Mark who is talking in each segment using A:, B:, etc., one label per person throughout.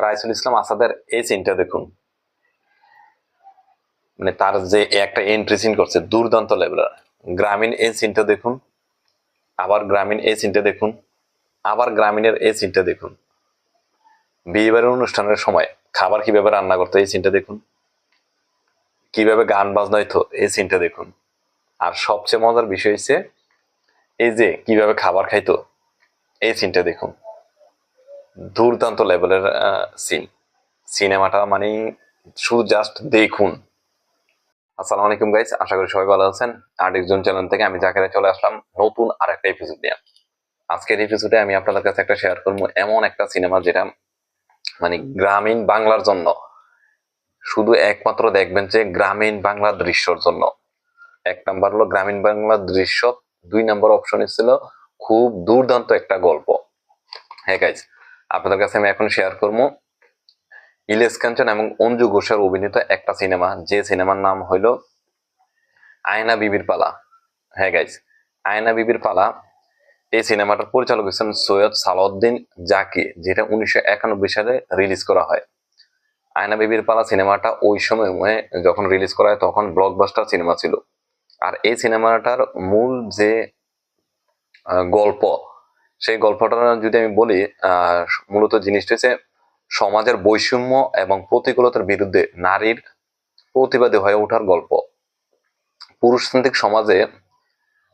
A: রাইসুল ইসলাম আসাদের এই সিনটা দেখুন। মানে তার যে একটা এন্ট্রি সিন করছে, দুর্দান্ত লেভেলের গ্রামীণ এই সিনটা দেখুন। আবার গ্রামীণ এই সিনটা দেখুন। আবার গ্রামীণের এই সিনটা দেখুন। বিয়ে বাড়ির অনুষ্ঠানের সময় খাবার কীভাবে রান্না করতো এই সিনটা দেখুন। কীভাবে গান বাজনা হইতো এই সিনটা দেখুন। আর সবচেয়ে মজার বিষয় হচ্ছে এই যে কীভাবে খাবার খাইতো এই সিনটা দেখুন। দুর্দান্ত লেভেলের সিন সিনেমাটা মানে শুধু জাস্ট দেখুন। আসসালামু আলাইকুম গাইজ আশা করি সবাই ভালো আছেন। আর একজন চ্যানেল থেকে আমি জাকেরে চলে আসলাম নতুন আর একটা এপিসোড নিয়ে। আজকের এপিসোডে আমি আপনাদের কাছে একটা শেয়ার করব এমন একটা সিনেমা যেটা মানে গ্রামীণ বাংলার জন্য শুধু একমাত্র দেখবেন যে গ্রামীণ বাংলার দৃশ্যর জন্য। এক নাম্বার হলো গ্রামীণ বাংলার দৃশ্য, দুই নাম্বার অপশন ছিল খুব দুর্দান্ত একটা গল্প। হ্যাঁ গাইজ আপনাদের কাছে আমি এখন শেয়ার করব। ইলেশ কাঞ্চন এবং অঞ্জু ঘোষের অভিনীত একটা সিনেমা, যে সিনেমার নাম হইল আয়না বিবির পালা। হ্যাঁ গাইজ আয়না বিবির পালা, এই সিনেমাটার পরিচালক হচ্ছেন সৈয়দ সালাউদ্দিন জাকি, যেটা উনিশশো একানব্বই সালে রিলিজ করা হয়। আয়না বিবির পালা সিনেমাটা ওই সময় যখন রিলিজ করা হয়, তখন ব্লকবাস্টার সিনেমা ছিল। আর এই সিনেমাটার মূল যে গল্প সেই গল্পটা যদি আমি বলি মূলত জিনিসটা হচ্ছে সমাজের বৈষম্য এবং প্রতিকূলতার বিরুদ্ধে নারীর প্রতিবাদী হয়ে ওঠার গল্প। পুরুষতান্ত্রিক সমাজে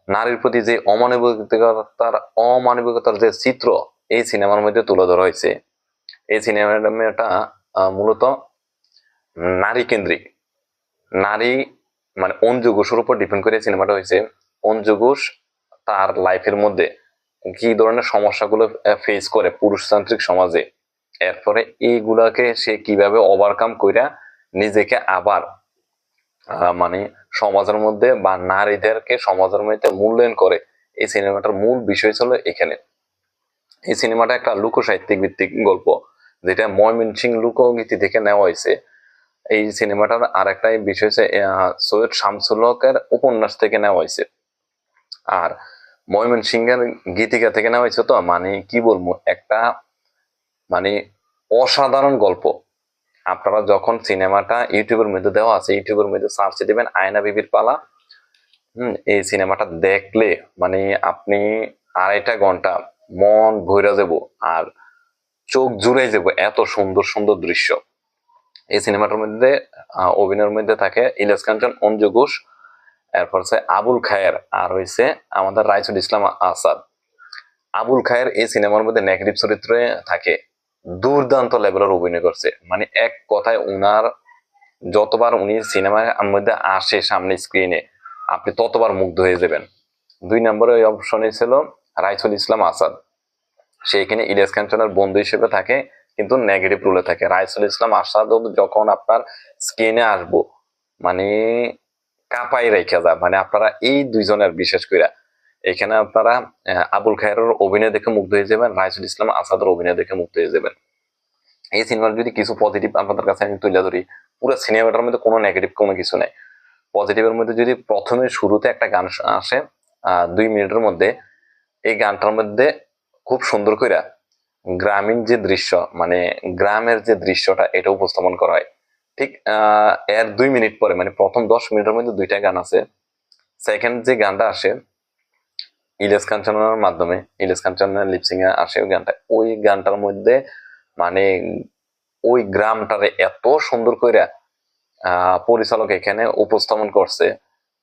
A: নারীর প্রতি যে অমানবিকতার অমানবিকতার যে চিত্র এই সিনেমার মধ্যে তুলে ধরা হয়েছে। এই সিনেমাটা মূলত নারী কেন্দ্রিক নারী মানে অঞ্জু ঘোষের উপর ডিপেন্ড করে সিনেমাটা হয়েছে। অঞ্জু ঘোষ তার লাইফের মধ্যে কি ধরনের সমস্যাগুলো ফেস করে পুরুষতান্ত্রিক সমাজে? এরপরে এইগুলাকে সে কীভাবে ওভারকাম কইরা নিজেকে আবার মানে সমাজের মধ্যে বা নারীদেরকে সমাজের মধ্যে মূল্যায়ন করে, এই সিনেমাটার মূল বিষয় ছিল এখানে। এই সিনেমাটা একটা লোক সাহিত্যিক ভিত্তিক গল্প, যেটা ময়মনসিং লোকগীতি থেকে নেওয়া হয়েছে। এই সিনেমাটার আর একটা বিষয় হচ্ছে সৈয়দ শামসুল হকের উপন্যাস থেকে নেওয়া হয়েছে। আর ময়মনসিংহের গীতিকা থেকে নেওয়া হয়েছে তো মানে কি বলব, একটা মানে অসাধারণ গল্প। আপনারা যখন সিনেমাটা ইউটিউবের মধ্যে দেওয়া আছে, ইউটিউবের মধ্যে সার্চ দিবেন, আয়না বিবির পালা, হম, এই সিনেমাটা দেখলে মানে আপনি আড়াইটা ঘণ্টা মন ভৈরা যাব আর চোখ জুড়ে যাব এত সুন্দর সুন্দর দৃশ্য। এই সিনেমাটার মধ্যে অভিনয়ের মধ্যে থাকে ইলিয়াস কাঞ্চন অঞ্জু ঘোষ এরপর হচ্ছে আবুল খায়ের, আর হয়েছে আমাদের রাইসুল ইসলাম আসাদ। আবুল খায়ের এই সিনেমার মধ্যে নেগেটিভ চরিত্রে থাকে, দুর্দান্ত লেভেলের অভিনয় করছে। মানে এক কথায় উনার যতবার উনি সিনেমার মধ্যে আসে সামনে স্ক্রিনে আপনি ততবার মুগ্ধ হয়ে যাবেন। দুই নম্বরে ওই অপশনে ছিল রাইসুল ইসলাম আসাদ। সে এখানে ইলিয়াস কাঞ্চনের বন্ধু হিসেবে থাকে, কিন্তু নেগেটিভ রুলে থাকে। রাইসুল ইসলাম আসাদও যখন আপনার স্ক্রিনে আসব মানে কাঁপাই রেখে যায়। মানে আপনারা এই দুইজনের, বিশেষ করে এখানে আপনারা আবুল খায়ের অভিনয় দেখে মুগ্ধ হয়ে যাবেন, রাইসুল ইসলাম আসাদের অভিনয় দেখে মুগ্ধ হয়ে যাবেন। এই সিনেমার যদি কিছু পজিটিভ আপনাদের কাছে আমি তুলে ধরি, পুরো সিনেমাটার মধ্যে কোনো নেগেটিভ কোনো কিছু নেই। পজিটিভের মধ্যে যদি প্রথমে শুরুতে একটা গান আসে দুই মিনিটের মধ্যে, এই গানটার মধ্যে খুব সুন্দর করে গ্রামীণ যে দৃশ্য মানে গ্রামের যে দৃশ্যটা, এটা উপস্থাপন করা হয়। ঠিক এর দুই মিনিট পরে মানে প্রথম দশ মিনিটের মধ্যে দুইটা গান আছে। সেকেন্ড যে গানটা আসে ইলেস কাঞ্চনের মাধ্যমে ইলেস কাঞ্চনের লিপসিং এ আসে ওই গানটা। ওই গানটার মধ্যে মানে ওই গ্রামটারে এত সুন্দর করে পরিচালক এখানে উপস্থাপন করছে।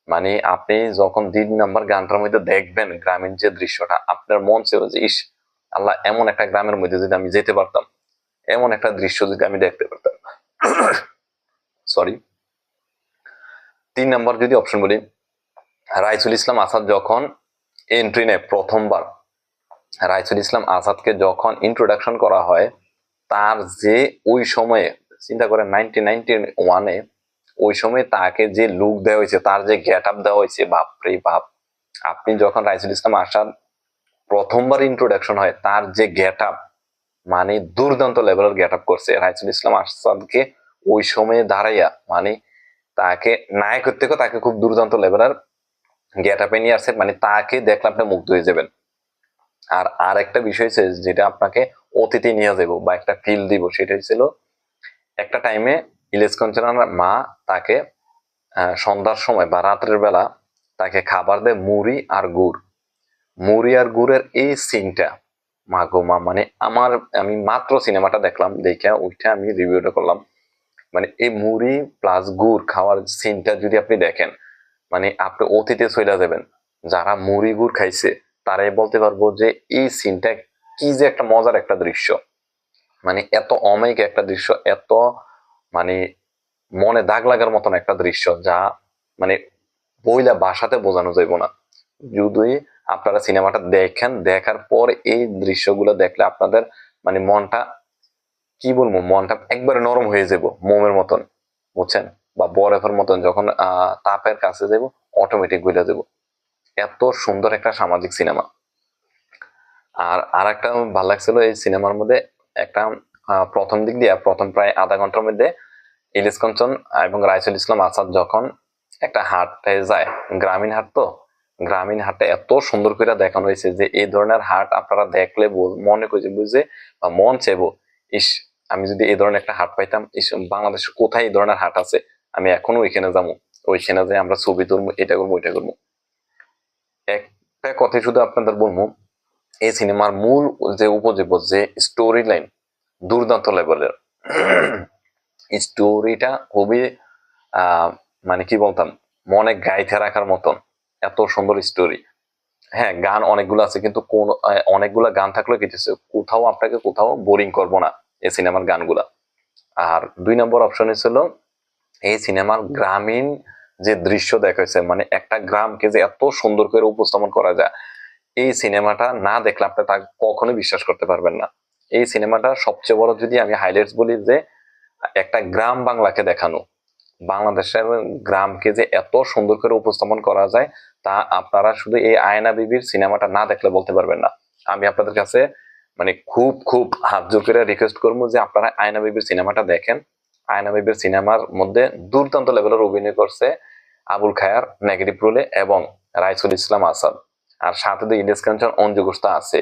A: মানে আপনি যখন তিন নাম্বার গানটার মধ্যে দেখবেন গ্রামীণ যে দৃশ্যটা, আপনার মন চেয়ে যে, ইস, আল্লাহ, এমন একটা গ্রামের মধ্যে যদি আমি যেতে পারতাম, এমন একটা দৃশ্য যদি আমি দেখতে পারতাম। সরি তিন নাম্বার যদি অপশন বলি, রাইসুল ইসলাম আসাদ যখন এন্ট্রি নেয় প্রথমবার, রাইসুল ইসলাম আসাদকে যখন ইন্ট্রোডাকশন করা হয়, তার যে ওই সময়ে, চিন্তা করেন নাইনটিন নাইনটি ওয়ানে ওই সময় তাকে যে লুক দেওয়া হয়েছে, তার যে গেট আপ দেওয়া হয়েছে, বাপরে বাপ, আপনি যখন রাইসুল ইসলাম আসাদ প্রথমবার ইন্ট্রোডাকশন হয়, তার যে গেট আপ মানে দুর্দান্ত লেভেলের গেট আপ করছে, রাইসুল ইসলাম আসাদকে ওই সময়ে দাঁড়াইয়া মানে তাকে নায়কের থেকেও তাকে খুব দুর্দান্ত লেভেলের গেট আপে নিয়ে আসছে মানে তাকে দেখলে আপনি মুগ্ধ হয়ে যাবেন। আর আর একটা বিষয় হচ্ছে যেটা আপনাকে অতিথি নিয়ে যাব বা একটা ফিল দিব সেটাই ছিল একটা টাইমে ইলেশ কাঞ্চনার মা তাকে সন্ধ্যার সময় বা রাত্রের বেলা তাকে খাবার দেয় মুড়ি আর গুড়। মুড়ি আর গুড়ের এই সিনটা মা গো মা মানে আমার, আমি মাত্র সিনেমাটা দেখলাম, দেখে ওইটা আমি রিভিউটা করলাম। মানে এই মুড়ি প্লাস গুড় খাওয়ার সিনটা যদি আপনি দেখেন মানে আপনি অতীতে চলে যাবেন, যারা মুড়ি গুড় খাইছে, তারাই বলতে পারব যে এই সিনটা কি যে একটা মজার একটা দৃশ্য। মানে এত অমায়িক একটা দৃশ্য, এত মানে মনে দাগ লাগার মতন একটা দৃশ্য যা মানে বইলা বাসাতে বোঝানো যাইব না। যদি আপনারা সিনেমাটা দেখেন, দেখার পর এই দৃশ্যগুলো দেখলে আপনাদের মানে মনটা কি বলব, মনটা একবারে নরম হয়ে যাব, মোমের মতন, বুঝছেন? বা বরফের মতন যখন তাপের কাছে যাব অটোমেটিক গলে যাব। এত সুন্দর একটা সামাজিক সিনেমা আর আর একটা ভালো লাগছিল এই সিনেমার মধ্যে একটা প্রথম দিক দিয়ে, প্রথম প্রায় আধা ঘণ্টার মধ্যে ইলিশ কাঞ্চন এবং রাইসুল ইসলাম আসাদ যখন একটা হাটে যায়, গ্রামীণ হাট তো, গ্রামীণ হাটে এত সুন্দর করে দেখানো হয়েছে যে এই ধরনের হাট আপনারা দেখলে মনে করছে বুঝে বা মন চাইব, ইস আমি যদি এই ধরনের একটা হাট পাইতাম বাংলাদেশে কোথায় এই ধরনের হাট আছে, আমি এখনও ওইখানে যাব। ওইখানে যাই আমরা ছবি তুলবো, এটা করব, ওইটা করব। একটা কথাই শুধু আপনাদের বলব, এই সিনেমার মূল যে উপজীব্য, যে স্টোরি লাইন দুর্দান্ত লেভেলের স্টোরিটা খুবই মানে কি বলতাম, মনে গাইতে রাখার মতন, এত সুন্দর স্টোরি হ্যাঁ গান অনেকগুলো আছে, কিন্তু কোন অনেকগুলো গান থাকলেও কিছু কোথাও আপনাকে কোথাও বোরিং করব না। এই সিনেমার গানগুলা। আর দুই নম্বর অপশন ছিল, এই সিনেমার গ্রামীণ যে দৃশ্য দেখাইছে মানে একটা গ্রামকে যে এত সুন্দর করে উপস্থাপন করা যায়, এই সিনেমাটা না দেখলে আপনি তা কখনোই বিশ্বাস করতে পারবেন না। এই সিনেমাটা সবচেয়ে বড় যদি আমি হাইলাইটস বলি যে, একটা গ্রাম বাংলাকে দেখানো, বাংলাদেশের গ্রামকে যে এত সুন্দর করে উপস্থাপন করা যায়, তা আপনারা শুধু এই আয়না বিবির সিনেমাটা না দেখলে বলতে পারবেন না। আমি আপনাদের কাছে মানে খুব খুব হাত জোর করে রিকোয়েস্ট করব যে আপনারা আয়না বিবির সিনেমাটা দেখেন। আয়না বিবির সিনেমার মধ্যে দুর্দান্ত লেভেলের অভিনয় করছে আবুল খায়ার, নেগেটিভ রোলে এবং রাইসুল ইসলাম আসাদ। আর সাথে তো ইলিয়াস কাঞ্চন অঞ্জু গোস্তা আছে।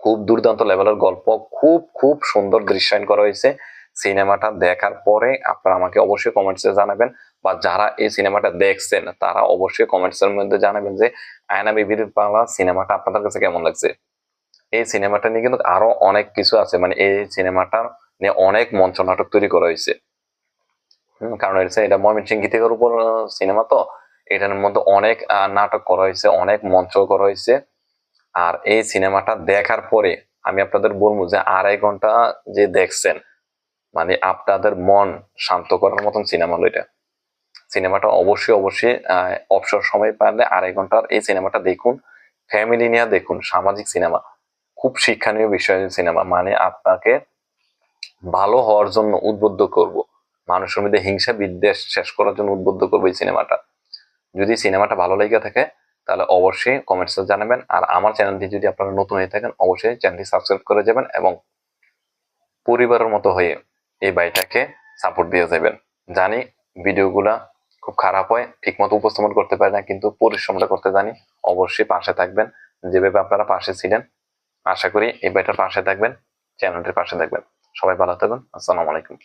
A: খুব দুর্দান্ত লেভেলের গল্প, খুব খুব সুন্দর দৃশ্যায়ন করা হয়েছে। সিনেমাটা দেখার পরে আপনারা আমাকে অবশ্যই কমেন্টসে জানাবেন বা যারা এই সিনেমাটা দেখছেন, তারা অবশ্যই কমেন্টস এর মধ্যে জানাবেন যে আয়না বিবির বাংলা সিনেমাটা আপনাদের কাছে কেমন লাগছে। এই সিনেমাটা নিয়ে কিন্তু আরও অনেক কিছু আছে। মানে এই সিনেমাটা নিয়ে অনেক মঞ্চ নাটক তৈরি করা হয়েছে। কারণ এটা ময়মনসিংহ গীতিকার উপর সিনেমা তো। এটার মধ্যে অনেক নাটক করা হয়েছে, অনেক মঞ্চ করা হয়েছে। আর এই সিনেমাটা দেখার পরে আমি আপনাদের বলব যে আড়াই ঘণ্টা যে দেখছেন মানে আপনাদের মন শান্ত করার মতন সিনেমা হলো এটা। সিনেমাটা অবশ্যই অবশ্যই অবসর সময় পারলে আড়াই ঘণ্টার এই সিনেমাটা দেখুন। ফ্যামিলি নিয়ে দেখুন, সামাজিক সিনেমা। খুব শিক্ষণীয় বিষয় সিনেমা। মানে আপনাকে ভালো হওয়ার জন্য উদ্বুদ্ধ করব। মানুষের মধ্যে হিংসা বিদ্বেষ শেষ করার জন্য উদ্বুদ্ধ করব এই সিনেমাটা। যদি সিনেমাটা ভালো লেগে থাকে, তাহলে অবশ্যই কমেন্টসে জানাবেন। আর আমার চ্যানেলটি যদি আপনারা নতুন হয়ে থাকেন, অবশ্যই চ্যানেলটি সাবস্ক্রাইব করে যাবেন এবং পরিবারের মতো হয়ে এই বাড়িটাকে সাপোর্ট দিয়ে যাবেন। জানি ভিডিওগুলা খুব খারাপ হয়, ঠিকমতো উপস্থাপন করতে পারে না, কিন্তু পরিশ্রমটা করতে জানি। অবশ্যই পাশে থাকবেন। যেভাবে আপনারা পাশে ছিলেন আশা করি এই বাইটার পাশে থাকবেন চ্যানেলটির পাশে থাকবেন। সবাই ভালো থাকবেন আসসালামু আলাইকুম।